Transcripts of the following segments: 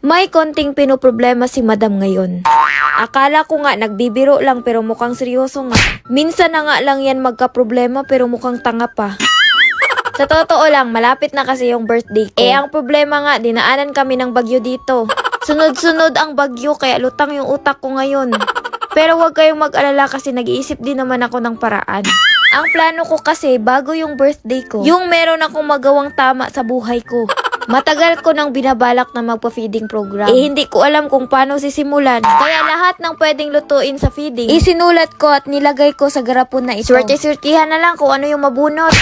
May konting pinoproblema si madam ngayon. Akala ko nga nagbibiro lang pero mukhang seryoso nga. Minsan na nga lang yan magka-problema pero mukhang tanga pa. Sa totoo lang, malapit na kasi yung birthday ko. Eh, ang problema nga, dinaanan kami ng bagyo dito. Sunod-sunod ang bagyo, kaya lutang yung utak ko ngayon. Pero huwag kayong mag-alala kasi nag-iisip din naman ako ng paraan. Ang plano ko kasi, bago yung birthday ko, yung meron akong magawang tama sa buhay ko. Matagal ko nang binabalak na magpa-feeding program. Eh, hindi ko alam kung paano sisimulan. Kaya lahat ng pwedeng lutuin sa feeding, isinulat ko at nilagay ko sa garapon na ito. Swerte-swertihan na lang kung ano yung mabunot.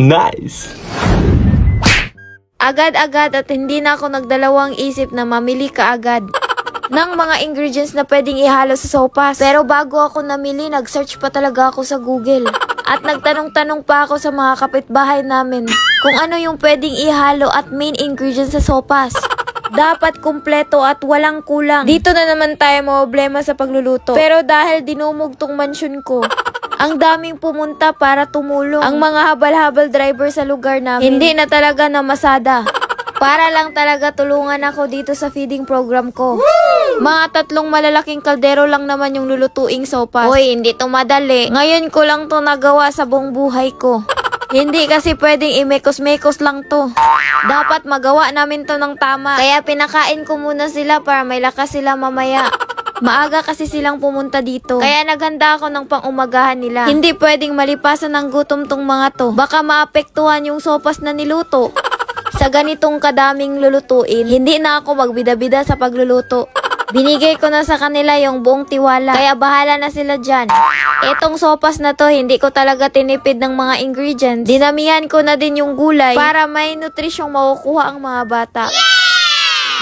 Nice. Agad-agad at hindi na ako nagdalawang isip na mamili ka agad ng mga ingredients na pwedeng ihalo sa sopas. Pero bago ako namili, nag-search pa talaga ako sa Google. At nagtanong-tanong pa ako sa mga kapitbahay namin kung ano yung pwedeng ihalo at main ingredients sa sopas. Dapat kumpleto at walang kulang. Dito na naman tayo problema sa pagluluto. Pero dahil dinumog tong mansyon ko, ang daming pumunta para tumulong. Ang mga habal-habal driver sa lugar namin, hindi na talaga namasada. Para lang talaga tulungan ako dito sa feeding program ko. Mga tatlong malalaking kaldero lang naman yung lulutuing sopas. Hoy, hindi to madali. Ngayon ko lang to nagawa sa buong buhay ko. Hindi kasi pwedeng imekos-mekos lang to. Dapat magawa namin to ng tama. Kaya pinakain ko muna sila para may lakas sila mamaya. Maaga kasi silang pumunta dito. Kaya naghanda ako ng pang-umagahan nila. Hindi pwedeng malipasan ng gutom tong mga to. Baka maapektuhan yung sopas na niluto. Sa ganitong kadaming lulutuin, hindi na ako magbida-bida sa pagluluto. Binigay ko na sa kanila yung buong tiwala, kaya bahala na sila dyan. Etong sopas na to, hindi ko talaga tinipid ng mga ingredients. Dinamihan ko na din yung gulay para may nutrisyong makukuha ang mga bata.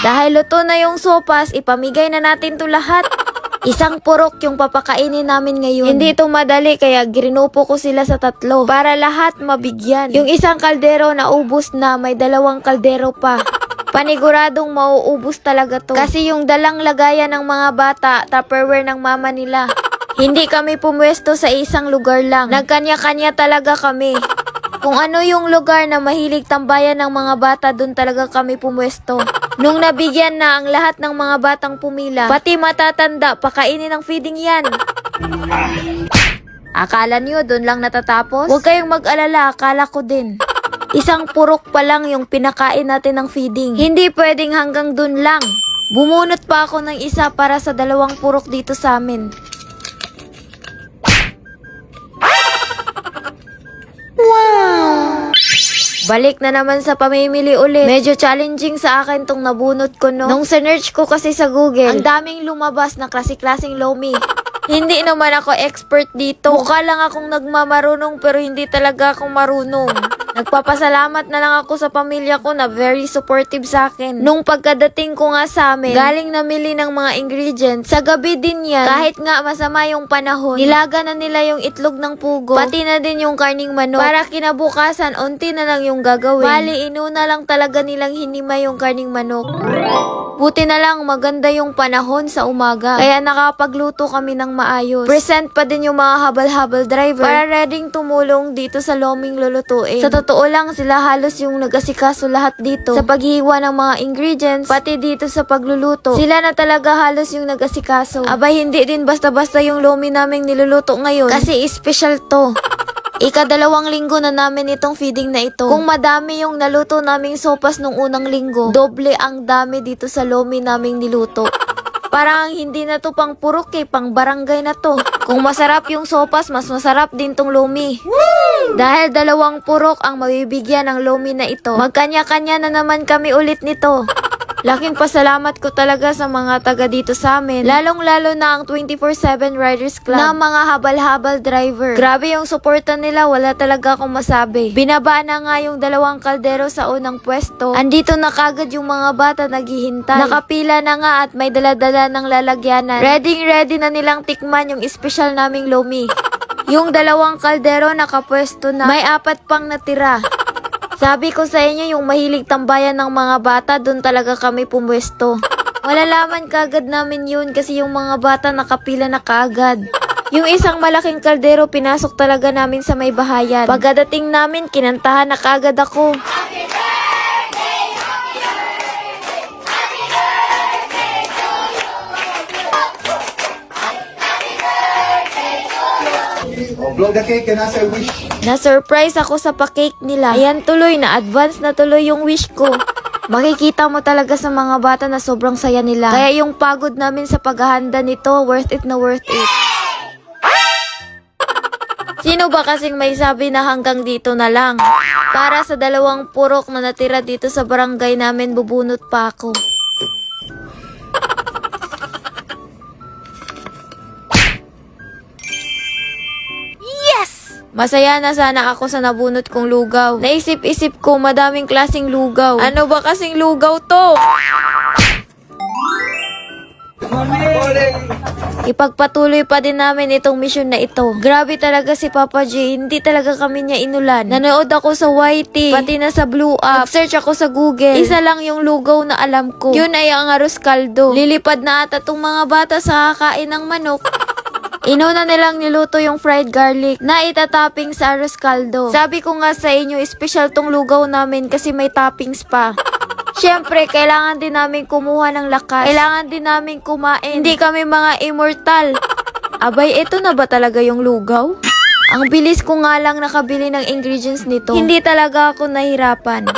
Dahil luto na yung sopas, ipamigay na natin to lahat. Isang purok yung papakainin namin ngayon. Hindi ito madali kaya grinupo ko sila sa tatlo para lahat mabigyan. Yung isang kaldero na ubus na, may dalawang kaldero pa. Paniguradong mauubos talaga to. Kasi yung dalang lagayan ng mga bata, tupperware ng mama nila. Hindi kami pumwesto sa isang lugar lang. Nagkanya-kanya talaga kami. Kung ano yung lugar na mahilig tambayan ng mga bata, dun talaga kami pumwesto. Nung nabigyan na ang lahat ng mga batang pumila, pati matatanda, pakainin ng feeding yan. Akala niyo dun lang natatapos? Huwag kayong mag-alala, akala ko din. Isang purok pa lang yung pinakain natin ng feeding. Hindi pwedeng hanggang dun lang. Bumunot pa ako ng isa para sa dalawang purok dito sa amin. Balik na naman sa pamimili ulit. Medyo challenging sa akin tong nabunot ko no. Nung sinerch ko kasi sa Google, ang daming lumabas na klase-klaseng lomi. Hindi naman ako expert dito. Mukha lang akong nagmamarunong pero hindi talaga akong marunong. Nagpapasalamat na lang ako sa pamilya ko na very supportive sa akin. Nung pagkadating ko nga sa amin, galing namili ng mga ingredients, sa gabi din yan, kahit nga masama yung panahon, nilaga na nila yung itlog ng pugo, pati na din yung karning manok. Para kinabukasan, unti na lang yung gagawin. Bali, inuna lang talaga nilang hinima yung karning manok. Buti na lang maganda yung panahon sa umaga. Kaya nakapagluto kami ng maayos. Present pa din yung mga habal-habal driver para readyng tumulong dito sa loming lulutuin. Sa totoo lang sila halos yung nag-asikaso lahat dito sa paghiwa ng mga ingredients pati dito sa pagluluto. Sila na talaga halos yung nag-asikaso. Abay hindi din basta-basta yung lomi naming niluluto ngayon kasi special to. Ikadalawang linggo na namin itong feeding na ito. Kung madami yung naluto naming sopas nung unang linggo, doble ang dami dito sa lomi naming niluto. Parang hindi na to pang purok eh, pang barangay na to. Kung masarap yung sopas, mas masarap din tong lomi. Dahil dalawang purok ang mabibigyan ng lomi na ito, magkanya-kanya na naman kami ulit nito. Laking pasalamat ko talaga sa mga taga dito sa amin. Lalong-lalo na ang 24-7 Riders Club na mga habal-habal driver. Grabe yung suporta nila, wala talaga akong masabi. Binaba na nga yung dalawang kaldero sa unang pwesto. Andito na kagad yung mga bata naghihintay. Nakapila na nga at may daladala ng lalagyanan. Ready-ready na nilang tikman yung special naming lomi. Yung dalawang kaldero nakapwesto na. May apat pang natira. Sabi ko sa inyo, yung mahilig tambayan ng mga bata, doon talaga kami pumwesto. Malalaman kagad namin yun kasi yung mga bata nakapila na kaagad. Yung isang malaking kaldero, pinasok talaga namin sa may bahayan. Pagkadating namin, kinantahan na kaagad ako. Blow the cake and ask a wish. Na-surprise ako sa pa-cake nila. Ayan tuloy, na-advance na tuloy yung wish ko. Makikita mo talaga sa mga bata na sobrang saya nila. Kaya yung pagod namin sa paghahanda nito, worth it na worth it. Sino ba kasing may sabi na hanggang dito na lang? Para sa dalawang purok na natira dito sa barangay namin, bubunot pa ako. Masaya na sana ako sa nabunot kong lugaw. Naisip-isip ko, madaming klasing lugaw. Ano ba kasing lugaw to? Ipagpatuloy pa din namin itong mission na ito. Grabe talaga si Papa J, hindi talaga kami niya inulan. Nanood ako sa YT, pati na sa Blue App. Nag-search ako sa Google. Isa lang yung lugaw na alam ko. Yun ay ang arroz caldo. Lilipad na ata tong mga bata sa kakain ng manok. Inuna nilang niluto yung fried garlic na itatopping sa arroz caldo. Sabi ko nga sa inyo, special tong lugaw namin kasi may toppings pa. Siyempre, kailangan din namin kumuha ng lakas. Kailangan din namin kumain. Hindi kami mga immortal. Abay, ito na ba talaga yung lugaw? Ang bilis ko nga lang nakabili ng ingredients nito. Hindi talaga ako nahirapan.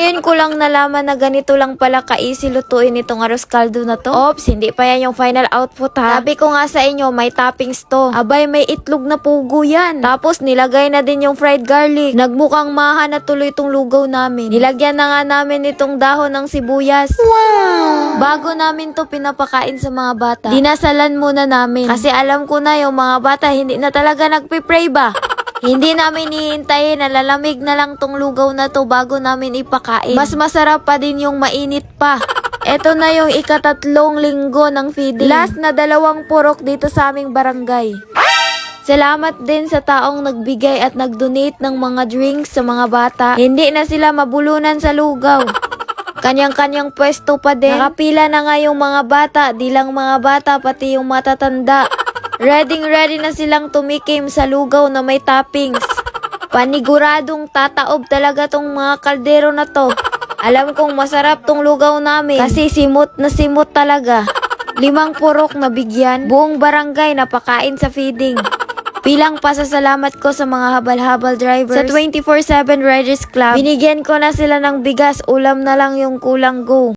Ngayon ko lang nalaman na ganito lang pala ka-easy lutuin itong arroz caldo na to. Ops, hindi pa yan yung final output ha. Sabi ko nga sa inyo, may toppings to. Abay, may itlog na pugo yan. Tapos nilagay na din yung fried garlic. Nagmukhang maha na tuloy itong lugaw namin. Nilagyan na nga namin itong dahon ng sibuyas. Wow! Bago namin to pinapakain sa mga bata, dinasalan muna namin. Kasi alam ko na yung mga bata hindi na talaga nagpipray ba. Hindi namin hihintayin na lalamig na lang tong lugaw na to bago namin ipakain. Mas masarap pa din yung mainit pa. Ito na yung ikatatlong linggo ng feeding. Last na dalawang purok dito sa aming barangay. Salamat din sa taong nagbigay at nagdonate ng mga drinks sa mga bata. Hindi na sila mabulunan sa lugaw. Kanyang-kanyang pwesto pa din. Nakapila na nga yung mga bata, di lang mga bata, pati yung matatanda. Ready ready na silang tumikim sa lugaw na may toppings. Paniguradong tataob talaga tong mga kaldero na to. Alam kong masarap tong lugaw namin kasi simot na simot talaga. Limang purok na bigyan, buong barangay napakain sa feeding. Bilang pasasalamat ko sa mga habal-habal drivers sa 24-7 Riders Club, binigyan ko na sila ng bigas, ulam na lang yung kulang go.